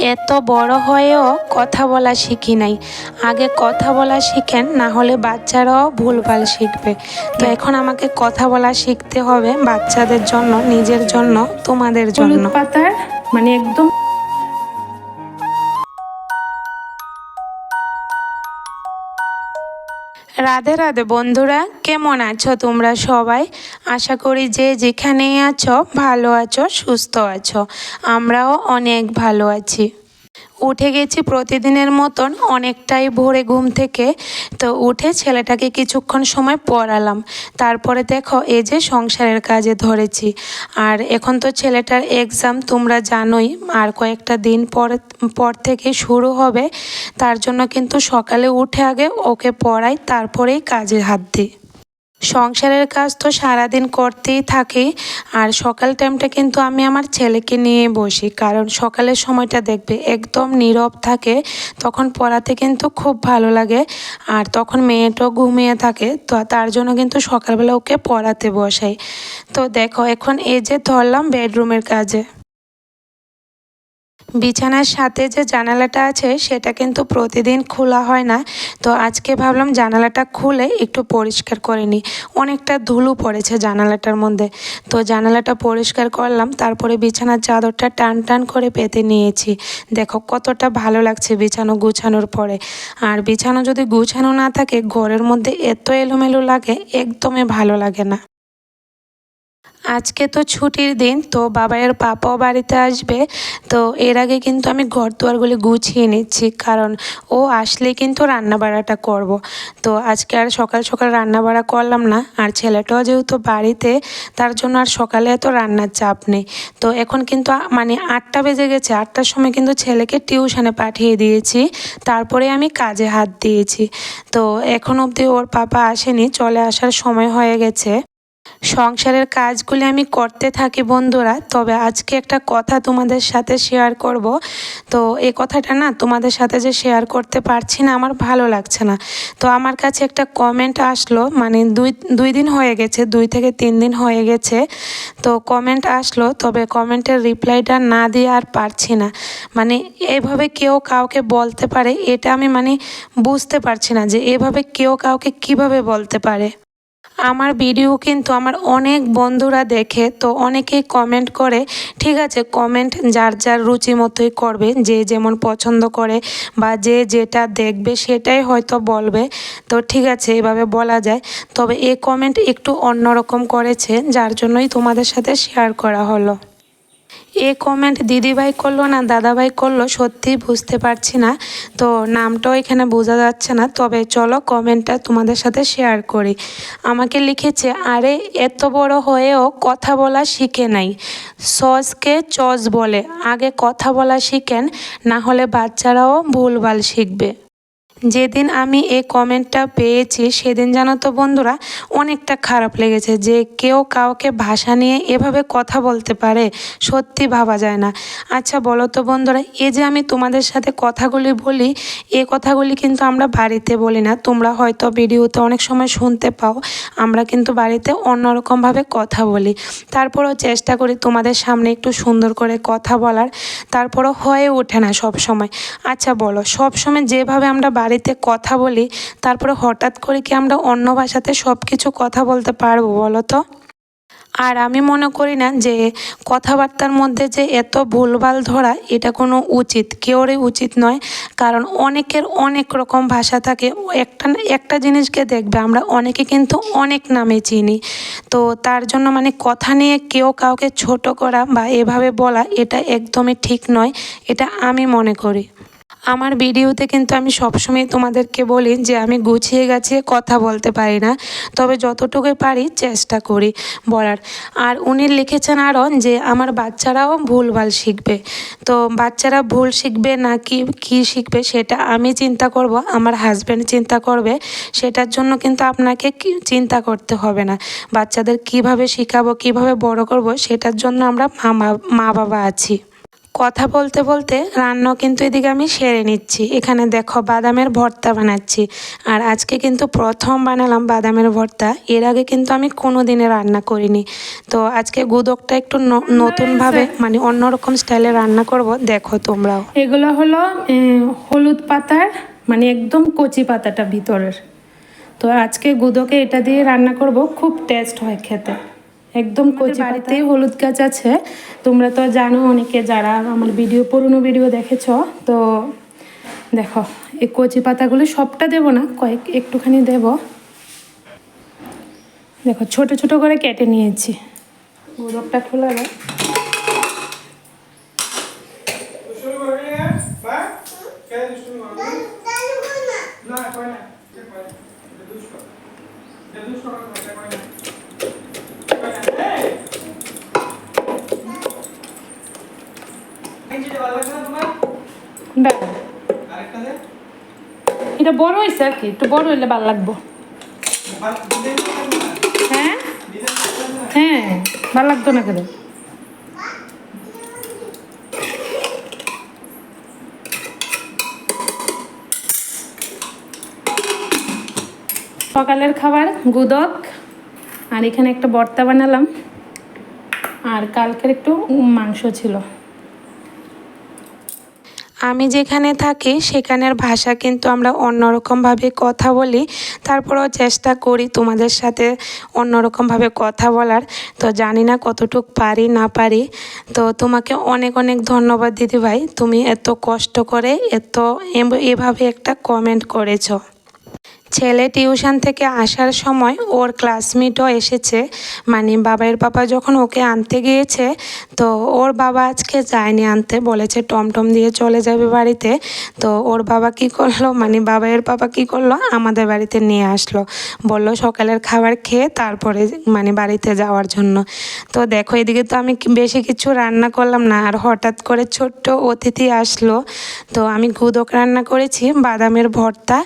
এত বড় হয়েও কথা বলা শিখি নাই। আগে কথা বলা শিখেন, না হলে বাচ্চারাও ভুলভাল শিখবে। তো এখন আমাকে কথা বলা শিখতে হবে বাচ্চাদের জন্য, নিজের জন্য, তোমাদের জন্য। পাতার মানে একদম রাধে রাধে বন্ধুরা, কেমন আছো তোমরা সবাই? আশা করি যে যেখানেই আছো, ভালো আছো, সুস্থ আছো। আমরাও অনেক ভালো আছি। উঠে গেছি প্রতিদিনের মতন, অনেকটাই ভোরে ঘুম থেকে। তো উঠে ছেলেটাকে কিছুক্ষণ সময় পড়ালাম। তারপরে দেখো, এই যে সংসারের কাজে ধরেছি। আর এখন তো ছেলেটার এক্সাম তোমরা জানোই, আর কয়েকটা দিন পর পর থেকে শুরু হবে। তার জন্য কিন্তু সকালে উঠে আগে ওকে পড়াই, তারপরেই কাজে হাত দিই। সংসারের কাজ তো সারাদিন করতেই থাকি, আর সকাল টাইমটা কিন্তু আমি আমার ছেলেকে নিয়ে বসি, কারণ সকালের সময়টা দেখবে একদম নীরব থাকে, তখন পড়াতে কিন্তু খুব ভালো লাগে, আর তখন মেয়েটাও ঘুমিয়ে থাকে, তো তার জন্য কিন্তু সকালবেলা ওকে পড়াতে বসাই। তো দেখো, এখন এই যে ধরলাম বেডরুমের কাজে। বিছানার সাথে যে জানালাটা আছে, সেটা কিন্তু প্রতিদিন খোলা হয় না। তো আজকে ভাবলাম জানালাটা খুলে একটু পরিষ্কার করে নিই। অনেকটা ধুলো পড়েছে জানালাটার মধ্যে। তো জানালাটা পরিষ্কার করলাম, তারপরে বিছানার চাদরটা টান টান করে পেতে নিয়েছি। দেখো কতটা ভালো লাগছে বিছানো গুছানোর পরে। আর বিছানো যদি গুছানো না থাকে, ঘরের মধ্যে এত এলোমেলো লাগে, একদমই ভালো লাগে না। আজকে তো ছুটির দিন, তো বাবাইয়ের পাপাও বাড়িতে আসবে। তো এর আগে কিন্তু আমি ঘর দুয়ারগুলি গুছিয়ে নিচ্ছি, কারণ ও আসলে কিন্তু রান্না বাড়াটা করব। তো আজকে আর সকাল সকাল রান্না বাড়া করলাম না, আর ছেলেটাও যেহেতু বাড়িতে, তার জন্য আর সকালে এত রান্নার চাপ নেই। তো এখন কিন্তু মানে আটটা বেজে গেছে, আটটার সময় কিন্তু ছেলেকে টিউশনে পাঠিয়ে দিয়েছি, তারপরে আমি কাজে হাত দিয়েছি। তো এখন অবধি ওর পাপা আসেনি, চলে আসার সময় হয়ে গেছে। সংসারের কাজগুলি আমি করতে থাকি, বন্ধুরা। তবে আজকে একটা কথা তোমাদের সাথে শেয়ার করব। তো এই কথাটা না তোমাদের সাথে যে শেয়ার করতে পারছি না, আমার ভালো লাগছে না। তো আমার কাছে একটা কমেন্ট আসলো মানে দুই দুই দিন হয়ে গেছে, দুই থেকে তিন দিন হয়ে গেছে। তো কমেন্ট আসলো, তবে কমেন্টের রিপ্লাইটা না দিয়ে আর পারছি না। মানে এভাবে কেউ কাউকে বলতে পারে, এটা আমি মানে বুঝতে পারছি না যে এভাবে কেউ কাউকে কীভাবে বলতে পারে। আমার ভিডিও কিন্তু আমার অনেক বন্ধুরা দেখে, তো অনেকেই কমেন্ট করে, ঠিক আছে কমেন্ট যার যার রুচি মতোই করবে, যে যেমন পছন্দ করে বা যে যেটা দেখবে সেটাই হয়তো বলবে। তো ঠিক আছে, এভাবে বলা যায়। তবে এ কমেন্ট একটু অন্যরকম করেছে, যার জন্যই তোমাদের সাথে শেয়ার করা হলো। এ কমেন্ট দিদিভাই করল না, দাদাভাই করল, সত্যিই বুঝতে পারছি না। তো নামটাও এখানে বোঝা যাচ্ছে না, তবে চলো কমেন্টটা তোমাদের সাথে শেয়ার করি। আমাকে লিখেছে, আরে, এত বড় হয়েও কথা বলা শিখে নাই। সসকে চস বলে, আগে কথা বলা শিখেন, না হলে বাচ্চারাও ভুলভাল শিখবে। যেদিন আমি এই কমেন্টটা পেয়েছি, সেদিন জানো তো বন্ধুরা, অনেকটা খারাপ লেগেছে যে কেউ কাউকে ভাষা নিয়ে এভাবে কথা বলতে পারে, সত্যি ভাবা যায় না। আচ্ছা বলো তো বন্ধুরা, এই যে আমি তোমাদের সাথে কথাগুলি বলি এ কথাগুলি কিন্তু আমরা বাড়িতে বলি না, তোমরা হয়তো ভিডিওতে অনেক সময় শুনতে পাও, আমরা কিন্তু বাড়িতে অন্যরকমভাবে কথা বলি। তারপরেও চেষ্টা করি তোমাদের সামনে একটু সুন্দর করে কথা বলার, তারপরও হয়ে ওঠে না সব সময় আচ্ছা বলো সব সময় যেভাবে আমরা বাড়িতে কথা বলি, তারপরে হঠাৎ করে কি আমরা অন্য ভাষাতে সব কিছু কথা বলতে পারব বলো তো? আর আমি মনে করি না যে কথাবার্তার মধ্যে যে এত ভুলভাল ধরা, এটা কোনো উচিত, কেউরই উচিত নয়। কারণ অনেকের অনেক রকম ভাষা থাকে, একটা একটা জিনিসকে দেখবে, আমরা অনেকে কিন্তু অনেক নামে চিনি। তো তার জন্য মানে কথা নিয়ে কেউ কাউকে ছোট করা বা এভাবে বলা, এটা একদমই ঠিক নয়, এটা আমি মনে করি। আমার ভিডিওতে কিন্তু আমি সবসময় তোমাদেরকে বলি যে আমি গুছিয়ে গাছিয়ে কথা বলতে পারি না। তবে যতটুকুই পারি চেষ্টা করি বলার। আর উনি লিখেছেন আরও যে আমার বাচ্চারাও ভুলভাল শিখবে। তো বাচ্চারা ভুল শিখবে না কি, কী শিখবে সেটা আমি চিন্তা করব, আমার হাজব্যান্ড চিন্তা করবে। সেটার জন্য কিন্তু আপনাকে চিন্তা করতে হবে না। বাচ্চাদের কীভাবে শেখাবো, কীভাবে বড় করব সেটার জন্য আমরা মা বাবা আছি। কথা বলতে বলতে রান্না কিন্তু এদিকে আমি সেরে নিচ্ছি। এখানে দেখো বাদামের ভর্তা বানাচ্ছি। আর আজকে কিন্তু প্রথম বানালাম বাদামের ভর্তা। এর আগে কিন্তু আমি কোনো দিনে রান্না করিনি। তো আজকে গুদকটা একটু নতুনভাবে মানে অন্যরকম স্টাইলে রান্না করব। দেখো তোমরাও। এগুলো হলো হলুদ পাতার মানে একদম কচি পাতাটা ভিতরের। তো আজকে গুদোকে এটা দিয়ে রান্না করব। খুব টেস্ট হয় খেতে। একদম কচি বাড়িতেই হলুদ গাছ আছে। তোমরা তো জানো অনেকে যারা আমার ভিডিও পুরনো ভিডিও দেখেছ তো দেখো এই কচি পাতাগুলো সবটা দেব না কয়েক একটুখানি দেব। দেখো ছোট ছোট করে কেটে নিয়েছি। গোদকটা খোলা যায় দাঁড়াও। এটা বড় হয়েছে আর কি, একটু বড় হইলে ভালো লাগবো। হ্যাঁ? হ্যাঁ ভালো লাগতো না কেন সকালের খাবার, গুদক, আর এখানে একটা বর্তা বানালাম। আর কালকের একটু মাংস ছিল। আমি যেখানে থাকি, সেখানের ভাষা কিন্তু আমরা অন্যরকমভাবে কথা বলি। তারপরেও চেষ্টা করি তোমাদের সাথে অন্যরকমভাবে কথা বলার। তো জানি না কতটুক পারি, না পারি। তো তোমাকে অনেক অনেক ধন্যবাদ দিদি ভাই তুমি এত কষ্ট করে, এত এভাবে একটা কমেন্ট করেছ। ছেলে টিউশন থেকে আসার সময় ওর ক্লাসমেটও এসেছে। মানে বাবার বাবা যখন ওকে আনতে গিয়েছে, তো ওর বাবা আজকে যায়নি আনতে, বলেছে টমটম দিয়ে চলে যাবে বাড়িতে। তো ওর বাবা কি করল মানে বাবাইয়ের বাবা কি করল, আমাদের বাড়িতে নিয়ে আসলো। বলল সকালের খাবার খেয়ে তারপরে মানে বাড়িতে যাওয়ার জন্য। তো দেখো, এদিকে তো আমি বেশি কিছু রান্না করলাম না, আর হঠাৎ করে ছোট্ট অতিথি আসলো। তো আমি গুদক রান্না করেছি, বাদামের ভর্তা।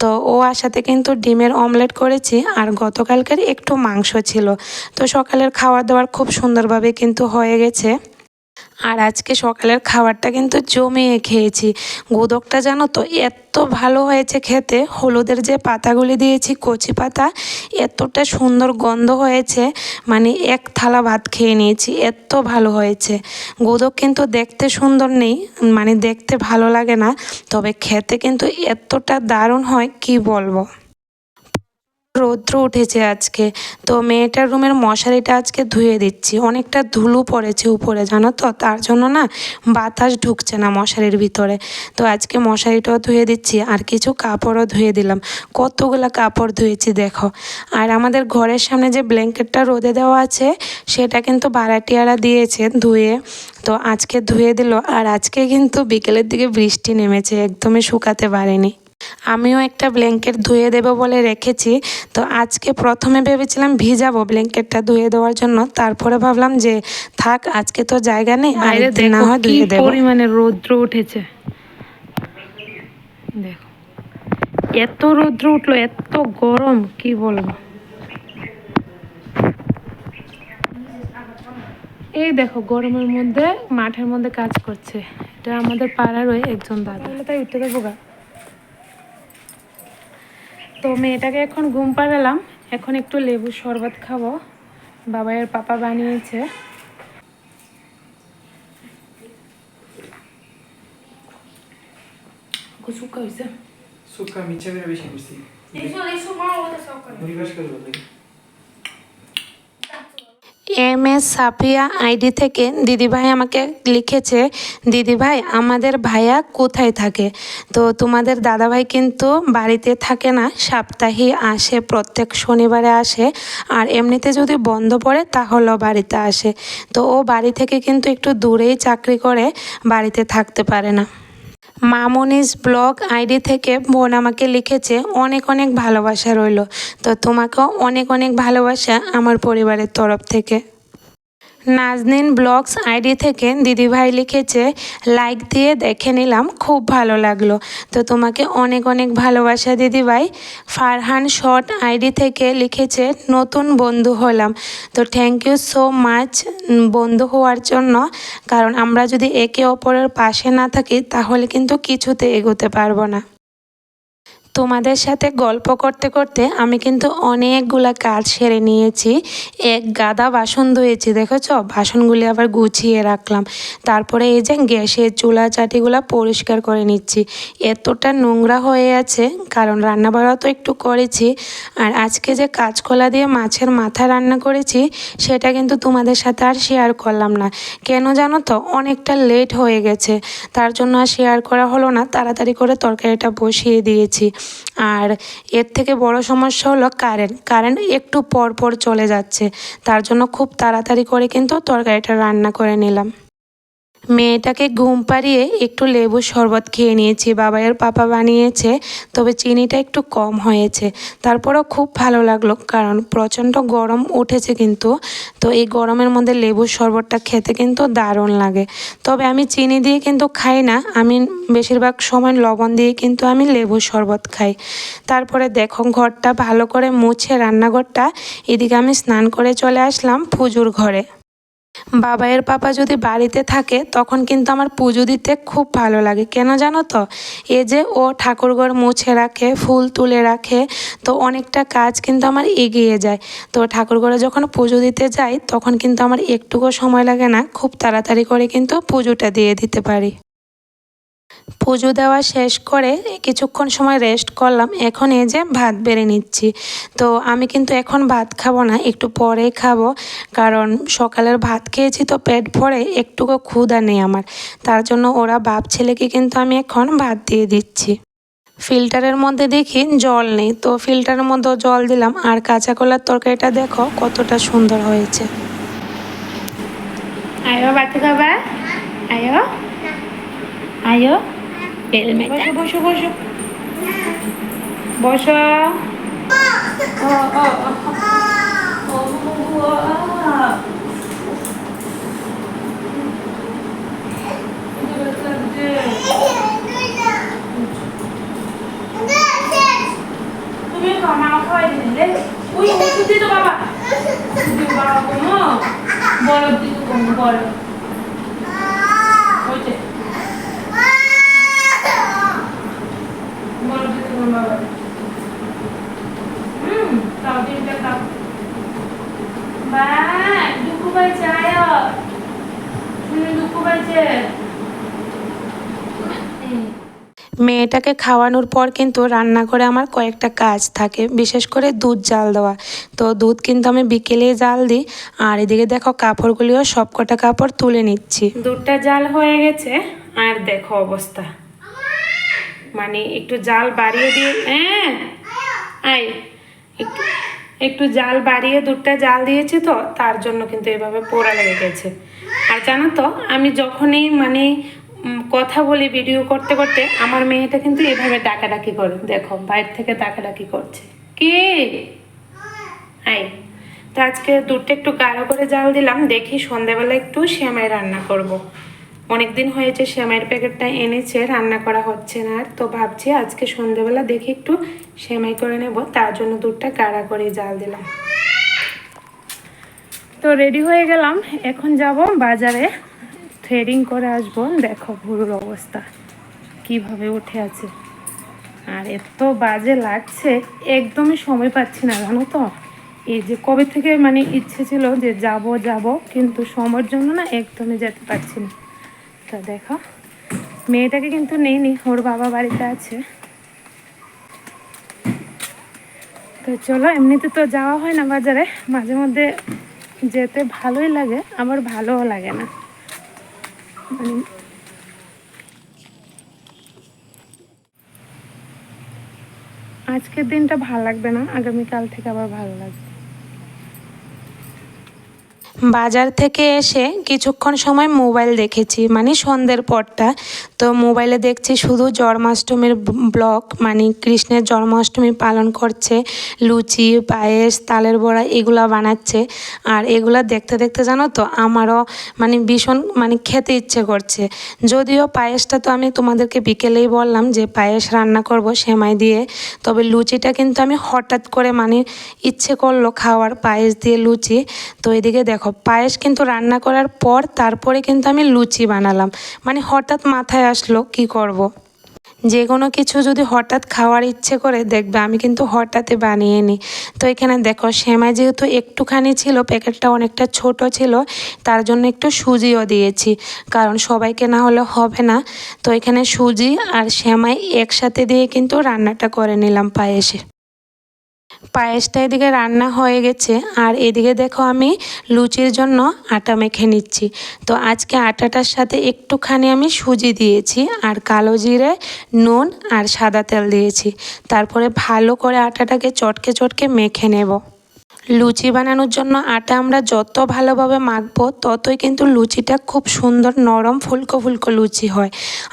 তো ও আসাতে কিন্তু ডিমের অমলেট করেছি আর গতকালকের একটু মাংস ছিল। তো সকালের খাওয়া দাওয়ার খুব সুন্দরভাবে কিন্তু হয়ে গেছে। আর আজকে সকালের খাবারটা কিন্তু জমিয়ে খেয়েছি। গুদকটা জানো তো এত ভালো হয়েছে খেতে। হলুদের যে পাতাগুলি দিয়েছি, কচি পাতা, এতটা সুন্দর গন্ধ হয়েছে। মানে এক থালা ভাত খেয়ে নিয়েছি, এত ভালো হয়েছে। গোদক কিন্তু দেখতে সুন্দর নেই মানে দেখতে ভালো লাগে না। তবে খেতে কিন্তু এতটা দারুণ হয়, কি বলব? রৌদ্র উঠেছে আজকে। তো মেয়েটার রুমের মশারিটা আজকে ধুয়ে দিচ্ছি। অনেকটা ধুলো পড়েছে উপরে, জানো তো? তার জন্য না বাতাস ঢুকছে না মশারির ভিতরে। তো আজকে মশারিটাও ধুয়ে দিচ্ছি আর কিছু কাপড়ও ধুয়ে দিলাম। কতগুলো কাপড় ধুয়েছি, দেখো। আর আমাদের ঘরের সামনে যে ব্ল্যাঙ্কেটটা রোদে দেওয়া আছে, সেটা কিন্তু ভাড়াটিয়ারা দিয়েছে ধুয়ে। তো আজকে ধুয়ে দিল আর আজকে কিন্তু বিকেলের দিকে বৃষ্টি নেমেছে, একদমই শুকাতে পারেনি। আমিও একটা ব্ল্যাঙ্কেট ধুয়ে দেবো বলে রেখেছি। তো আজকে প্রথমে ভেবেছিলাম ভিজাবো ব্ল্যাঙ্কেটটা ধুয়ে দেওয়ার জন্য। তারপরে ভাবলাম যে থাক আজকে তো জায়গা নেই না হয় ধুয়ে দেবো। পরিমাণে রৌদ্র উঠেছে। দেখো। এত রৌদ্র উঠল এত গরম কি বলব? এই দেখো গরমের মধ্যে মাঠের মধ্যে কাজ করছে। এটা আমাদের পাড়ারই একজন দাদা। তাই উঠতে দেবো গা। তো মেয়েটাকে এখন ঘুম পাড়ালাম। এখন একটু লেবু শরবত খাব। বাবাইয়ের পাপা বানিয়েছে। শুকা হয়েছে সুক্কা মিচ্ছে করে বেশি করছি। এম এস সাফিয়া আইডি থেকে দিদিভাই আমাকে লিখেছে, দিদিভাই, আমাদের ভাইয়া কোথায় থাকে? তো তোমাদের দাদাভাই কিন্তু বাড়িতে থাকে না সপ্তাহে আসে, প্রত্যেক শনিবারে আসে, আর এমনিতে যদি বন্ধ পড়ে তাহলেও বাড়িতে আসে। তো ও বাড়ি থেকে কিন্তু একটু দূরেই চাকরি করে, বাড়িতে থাকতে পারে না। মামনিস ব্লগ আইডি থেকে বোন আমাকে লিখেছে, অনেক অনেক ভালোবাসা রইল। তো তোমাকেও অনেক অনেক ভালোবাসা আমার পরিবারের তরফ থেকে। নাজনিন ব্লগস আইডি থেকে দিদিভাই লিখেছে, লাইক দিয়ে দেখে নিলাম, খুব ভালো লাগল। তো তোমাকে অনেক অনেক ভালোবাসা দিদিভাই। ফারহান শর্ট আইডি থেকে লিখেছে, নতুন বন্ধু হলাম। তো থ্যাংক ইউ সো মাচ বন্ধু হওয়ার জন্য। কারণ আমরা যদি একে অপরের পাশে না থাকি, তাহলে কিন্তু কিছুতে এগোতে পারব না। তোমাদের সাথে গল্প করতে করতে আমি কিন্তু অনেকগুলা কাজ সেরে নিয়েছি। এক গাদা বাসন ধুয়েছি, দেখেছ? বাসনগুলি আবার গুছিয়ে রাখলাম। তারপরে এই যে গ্যাসের চুলা চাটিগুলা পরিষ্কার করে নিচ্ছি। এতটা নোংরা হয়ে আছে, কারণ রান্না বাড়াও তো একটু করেছি। আর আজকে যে কাঁচকলা দিয়ে মাছের মাথা রান্না করেছি, সেটা কিন্তু তোমাদের সাথে আর শেয়ার করলাম না। কেন জানো তো? অনেকটা লেট হয়ে গেছে। তার জন্য আর শেয়ার করা হলো না। তাড়াতাড়ি করে তরকারিটা বসিয়ে দিয়েছি। আর এর থেকে বড় সমস্যা হলো কারেন্ট কারেন্ট একটু পর পর চলে যাচ্ছে। তার জন্য খুব তাড়াতাড়ি করে কিন্তু তরকারিটা রান্না করে নিলাম। মেয়েটাকে ঘুম পাড়িয়ে একটু লেবু শরবত খেয়ে নিয়েছি বাবাইয়ের পাপা বানিয়েছে, তবে চিনিটা একটু কম হয়েছে। তারপরেও খুব ভালো লাগল, কারণ প্রচণ্ড গরম উঠেছে কিন্তু, তো এই গরমের মধ্যে লেবুর শরবতটা খেতে কিন্তু দারুণ লাগে। তবে আমি চিনি দিয়ে কিন্তু খাই না, আমি বেশিরভাগ সময় লবণ দিয়ে কিন্তু আমি লেবুর শরবত খাই। তারপরে দেখো ঘরটা ভালো করে মুছে, রান্নাঘরটা, এদিকে আমি স্নান করে চলে আসলাম পুজোর ঘরে। বাবাইয়ের পাপা যদি বাড়িতে থাকে, তখন কিন্তু আমার পুজো দিতে খুব ভালো লাগে। কেন জানো তো? এ যে ও ঠাকুরঘর মুছে রাখে, ফুল তুলে রাখে, তো অনেকটা কাজ কিন্তু আমার এগিয়ে যায়। তো ঠাকুরঘরে যখন পুজো দিতে যাই, তখন কিন্তু আমার একটুকু সময় লাগে না, খুব তাড়াতাড়ি করে কিন্তু পুজোটা দিয়ে দিতে পারি। পুজো দেওয়া শেষ করে কিছুক্ষণ সময় রেস্ট করলাম। এখন এই যে ভাত বেড়ে নিচ্ছি। তো আমি কিন্তু এখন ভাত খাব না, একটু পরে খাব। কারণ সকালের ভাত খেয়েছি তো পেট ভরে একটুকু ক্ষুধা নেই আমার। তার জন্য ওরা বাপ ছেলেকে কিন্তু আমি এখন ভাত দিয়ে দিচ্ছি। ফিল্টারের মধ্যে দেখি জল নেই। তো ফিল্টারের মধ্যে জল দিলাম। আর কাঁচা কলার তরকারিটা দেখো কতটা সুন্দর হয়েছে। আয়ো বাটি খাবা আয়ো? আয়ো? হেলমেট বসো বসো তুমি মামা খাওয়াই দিলে ওই ওষুধ দিত বাবা। বাবা কমো বড় দিত কমো ওইটে বড় দিত কমো বাবা হুম তাও দিনটা তাও আয় মেয়েটাকে খাওয়ানোর পর কিন্তু রান্নাঘরে আমার কয়েকটা কাজ থাকে বিশেষ করে দুধ জাল দেওয়া। তো দুধ কিন্তু আমি বিকেলে জাল দিই আর এদিকে দেখো কাপড়গুলিও সব কটা কাপড় তুলে নিচ্ছি। দুধটা জাল হয়ে গেছে আর দেখো অবস্থা। মানে একটু জাল বাড়িয়ে দিয়ে হ্যাঁ আই একটু একটু জাল বাড়িয়ে, দুধটা জাল দিয়েছি তো, তার জন্য কিন্তু এভাবে পোড়া লেগে গেছে। আর জানো তো, আমি যখনই মানে কথা বলি ভিডিও করতে করতে, আমার মেয়েটা কিন্তু এভাবে ডাকাডাকি করে। দেখো, বাইরে থেকে ডাকাডাকি করছে। কে? আই। তো আজকে দুধটা একটু গাঢ় করে জাল দিলাম, দেখি সন্ধ্যাবেলা একটু সেমাই রান্না করব। অনেক দিন হয়েছে সেমাইয়ের প্যাকেটটা এনেছে, রান্না করা হচ্ছে না আর। তো ভাবছি আজকে সন্ধ্যাবেলা দেখি একটু সেমাই করে নেব, তার জন্য দুধটা গাঢ়া করে জাল দিলাম। তো রেডি হয়ে গেলাম, এখন যাব বাজারে। থ্রেডিং করে আসব, দেখো ভুরুর অবস্থা, কীভাবে উঠে আছে। আর এত বাজে লাগছে, একদমই সময় পাচ্ছি না, জানো তো? এই যে কবে থেকে মানে ইচ্ছে ছিল যে যাব যাব, কিন্তু সময়ের জন্য না একদমই যেতে পারছি না। তা দেখো। মেয়েটাকে কিন্তু নেইনি, ওর বাবা বাড়িতে আছে। তো চলো, এমনিতে তো যাওয়া হয় না বাজারে, মাঝে মধ্যে যেতে ভালোই লাগে, আবার ভালোও লাগে না। মানে আজকের দিনটা ভালো লাগবে না, আগামীকাল থেকে আবার ভালো লাগবে। বাজার থেকে এসে কিছুক্ষণ সময় মোবাইল দেখেছি মানে সন্ধ্যের পরটা। তো মোবাইলে দেখছি শুধু জন্মাষ্টমীর ব্লগ মানে কৃষ্ণের জন্মাষ্টমী পালন করছে, লুচি, পায়েস, তালের বড়া এগুলো বানাচ্ছে। আর এগুলা দেখতে দেখতে জানো তো আমারও মানে ভীষণ মানে খেতে ইচ্ছে করছে। যদিও পায়েসটা তো আমি তোমাদেরকে বিকেলেই বললাম যে পায়েস রান্না করব সেমাই দিয়ে, তবে লুচিটা কিন্তু আমি হঠাৎ করে মানে ইচ্ছে করল খাওয়ার, পায়েস দিয়ে লুচি। তো এদিকে দেখো পায়েস কিন্তু রান্না করার পর তারপরে কিন্তু আমি লুচি বানালাম। মানে হঠাৎ মাথায় আসলো, কি করব। যে কোনো কিছু যদি হঠাৎ খাওয়ার ইচ্ছে করে, দেখবে আমি কিন্তু হঠাৎই বানিয়ে নিই। তো এখানে দেখো, সেমাই যেহেতু একটুখানি ছিল, প্যাকেটটা অনেকটা ছোট ছিল, তার জন্য একটু সুজিও দিয়েছি। কারণ সবাইকে না হলে হবে না। তো এখানে সুজি আর সেমাই একসাথে দিয়ে কিন্তু রান্নাটা করে নিলাম পায়েসে। পায়েসটা এদিকে রান্না হয়ে গেছে, আর এদিকে দেখো আমি লুচির জন্য আটা মেখে নিচ্ছি। তো আজকে আটাটার সাথে একটুখানি আমি সুজি দিয়েছি, আর কালো জিরে, নুন, আর সাদা তেল দিয়েছি। তারপরে ভালো করে আটাটাকে চটকে চটকে মেখে নেব। লুচি বানানোর জন্য আটা আমরা যত ভালোভাবে মাখবো, ততই কিন্তু লুচিটা খুব সুন্দর নরম ফুলকো ফুলকো লুচি হয়।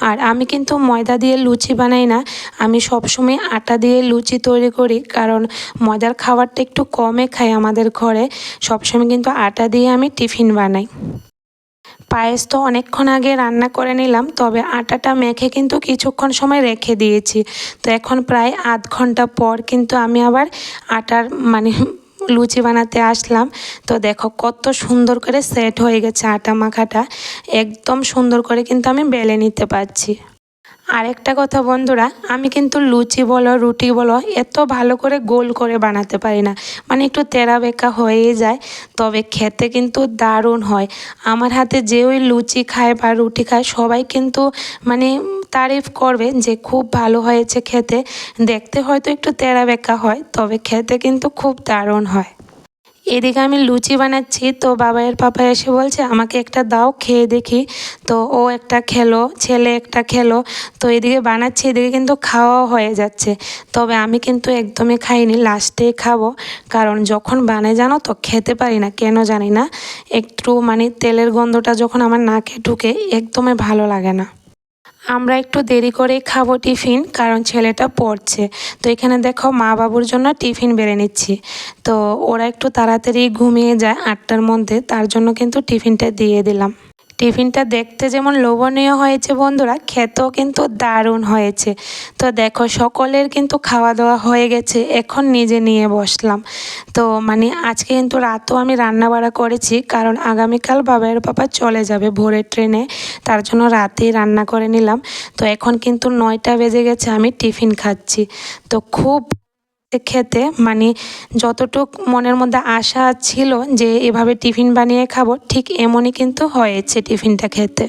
আর আমি কিন্তু ময়দা দিয়ে লুচি বানাই না, আমি সবসময় আটা দিয়ে লুচি তৈরি করি, কারণ ময়দার খাবারটা একটু কমে খাই আমাদের ঘরে, সবসময় কিন্তু আটা দিয়ে আমি টিফিন বানাই। পায়েস তো অনেকক্ষণ আগে রান্না করে নিলাম, তবে আটাটা মেখে কিন্তু কিছুক্ষণ সময় রেখে দিয়েছি। তো এখন প্রায় আধ ঘণ্টা পর কিন্তু আমি আবার আটার মানে লুচি বানাতে আসলাম। তো দেখো কত সুন্দর করে সেট হয়ে গেছে আটা মাখাটা। একদম সুন্দর করে কিন্তু আমি বেলে নিতে পারছি। আরেকটা কথা বন্ধুরা, আমি কিন্তু লুচি বলো, রুটি বলো, এত ভালো করে গোল করে বানাতে পারি না। মানে একটু তেরা বেঁকা হয়েই যায়, তবে খেতে কিন্তু দারুণ হয়। আমার হাতে যে ওই লুচি খায় বা রুটি খায়, সবাই কিন্তু মানে তারিফ করবে যে খুব ভালো হয়েছে খেতে। দেখতে হয়তো একটু তেরা বেঁকা হয়, তবে খেতে কিন্তু খুব দারুণ হয়। এদিকে আমি লুচি বানাচ্ছি, তো বাবাইয়ের পাপা এসে বলছে, আমাকে একটা দাও, খেয়ে দেখি। তো ও একটা খেলো, ছেলে একটা খেলো, তো এদিকে বানাচ্ছি, এদিকে কিন্তু খাওয়াও হয়ে যাচ্ছে। তবে আমি কিন্তু একদমই খাইনি লাস্টেই খাব, কারণ যখন বানাই জানো তো খেতে পারি না, কেন জানি না। একটু মানে তেলের গন্ধটা যখন আমার নাকে ঢুকে, একদমই ভালো লাগে না। আমরা একটু দেরি করেই খাব টিফিন, কারণ ছেলেটা পড়ছে। তো এখানে দেখো মা বাবুর জন্য টিফিন বেড়ে নিচ্ছি। তো ওরা একটু তাড়াতাড়ি ঘুমিয়ে যায় আটটার মধ্যে, তার জন্য কিন্তু টিফিনটা দিয়ে দিলাম। টিফিনটা দেখতে যেমন লোভনীয় হয়েছে বন্ধুরা, খেতেও কিন্তু দারুণ হয়েছে। তো দেখো, সকলের কিন্তু খাওয়া দাওয়া হয়ে গেছে, এখন নিজে নিয়ে বসলাম। তো মানে আজকে কিন্তু রাতও আমি রান্না বাড়া করেছি, কারণ আগামীকাল বাবার পাপা চলে যাবে ভোরের ট্রেনে, তার জন্য রাতেই রান্না করে নিলাম। তো এখন কিন্তু নয়টা বেজে গেছে, আমি টিফিন খাচ্ছি। তো খুব খেতে মানে যতটুক মনের মধ্যে আশা ছিল যে এভাবে টিফিন বানিয়ে খাব, ঠিক এমনই কিন্তু হয়েছে টিফিনটা খেতে।